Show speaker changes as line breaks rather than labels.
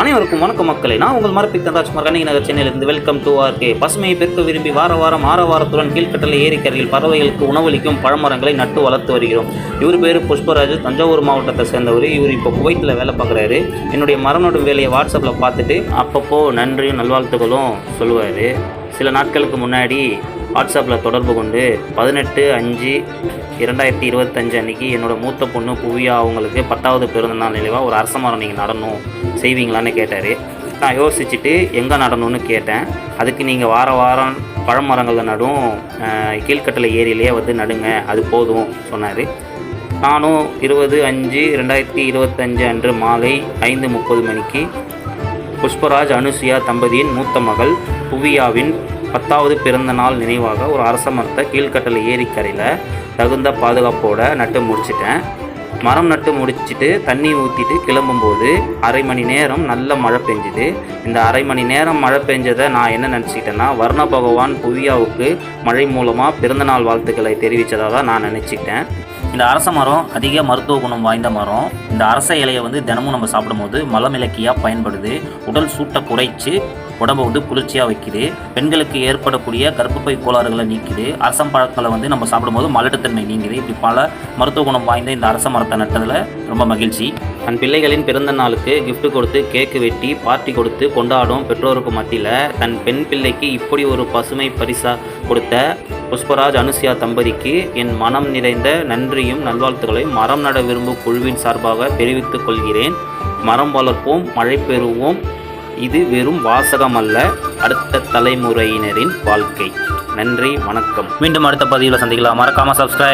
அனைவருக்கும் வணக்கம் மக்களே. நான் உங்கள் மரப்பித்தன் ராஜ்குமார் கண்ணகி நகர் சென்னையிலிருந்து வெல்கம் டு ஆர்கே. பசுமையை பெருக்க விரும்பி வார வாரம் ஆர வாரத்துடன் கீழ்கட்டளை ஏரிக்கரையில் பறவைகளுக்கு உணவளிக்கும் பழமரங்களை நட்டு வளர்த்து வருகிறோம். இவர் பேர் புஷ்பராஜ். தஞ்சாவூர் மாவட்டத்தை சேர்ந்தவர். இவர் இப்போ குவைத்தில் வேலை பார்க்குறாரு. என்னுடைய மரம் நடும் வேலையை வாட்ஸ்அப்பில் பார்த்துட்டு அப்பப்போ நன்றியும் நல்வாழ்த்துக்களும் சொல்லுவார். சில நாட்களுக்கு முன்னாடி வாட்ஸ்அப்பில் தொடர்பு கொண்டு பதினெட்டு அஞ்சு இரண்டாயிரத்தி இருபத்தஞ்சு அன்னைக்கு என்னோடய மூத்த பொண்ணு புவியா அவங்களுக்கு பத்தாவது பிறந்த நாள் நினைவாக ஒரு அரச மரம் நீங்கள் நடணும். செய்வீங்களான்னு கேட்டார். நான் யோசிச்சுட்டு எங்கே நடணும்னு கேட்டேன். அதுக்கு நீங்கள் வார வாரம் பழமரங்களை நடும் கீழ்கட்டளை ஏரியிலேயே வந்து நடுங்க அது போதும் சொன்னார். நானும் இருபது அஞ்சு ரெண்டாயிரத்தி இருபத்தஞ்சு அன்று மாலை ஐந்து முப்பது மணிக்கு புஷ்பராஜ் அனுசுயா தம்பதியின் மூத்த மகள் புவியாவின் பத்தாவது பிறந்த நாள் நினைவாக ஒரு அரச மரத்தை கீழ்கட்டளை ஏரிக்கரையில் தகுந்த பாதுகாப்போட நட்டு முடிச்சிட்டேன். மரம் நட்டு முடிச்சிட்டு தண்ணி ஊற்றிட்டு கிளம்பும்போது அரை மணி நேரம் நல்ல மழை பெஞ்சுது. இந்த அரை மணி நேரம் மழை பெஞ்சதை நான் என்ன நினச்சிக்கிட்டேன்னா வர்ண பகவான் புவியாவுக்கு மழை மூலமாக பிறந்தநாள் வாழ்த்துக்களை தெரிவித்ததாக தான் நான் நினச்சிக்கிட்டேன். இந்த அரச மரம் அதிக மருத்துவ குணம் வாய்ந்த மரம். இந்த அரச இலையை வந்து தினமும் நம்ம சாப்பிடும்போது மலமிளக்கியாக பயன்படுது. உடல் சூட்டை குறைச்சி உடம்பை வந்து குளிர்ச்சியாக வைக்குது. பெண்களுக்கு ஏற்படக்கூடிய கர்ப்பப்பை கோளாறுகளை நீக்குது. அரசம் பழங்களை வந்து நம்ம சாப்பிடும்போது மலட்டுத்தன்மை நீங்குது. இப்படி பல மருத்துவ குணம் வாய்ந்த இந்த அரச மரத்தை நட்டதில் ரொம்ப மகிழ்ச்சி. தன் பிள்ளைகளின் பிறந்த நாளுக்கு கிஃப்ட் கொடுத்து கேக்கு வெட்டி பார்ட்டி கொடுத்து கொண்டாடும் பெற்றோருக்கு மத்தியில் தன் பெண் பிள்ளைக்கு இப்படி ஒரு பசுமை பரிசாக கொடுத்த புஷ்பராஜ் அனுசியா தம்பதிக்கு என் மனம் நிறைந்த நன்றியும் நல்வாழ்த்துக்களையும் மரம் நட விரும்பும் குழுவின் சார்பாக தெரிவித்துக் கொள்கிறேன். மரம் வளர்ப்போம் மழை பெறுவோம். இது வெறும் வாசகம் அல்ல அடுத்த தலைமுறையினரின் வாழ்க்கை. நன்றி வணக்கம். மீண்டும் அடுத்த பதிவில் சந்திக்கலாம். மறக்காம சப்ஸ்கிரைப்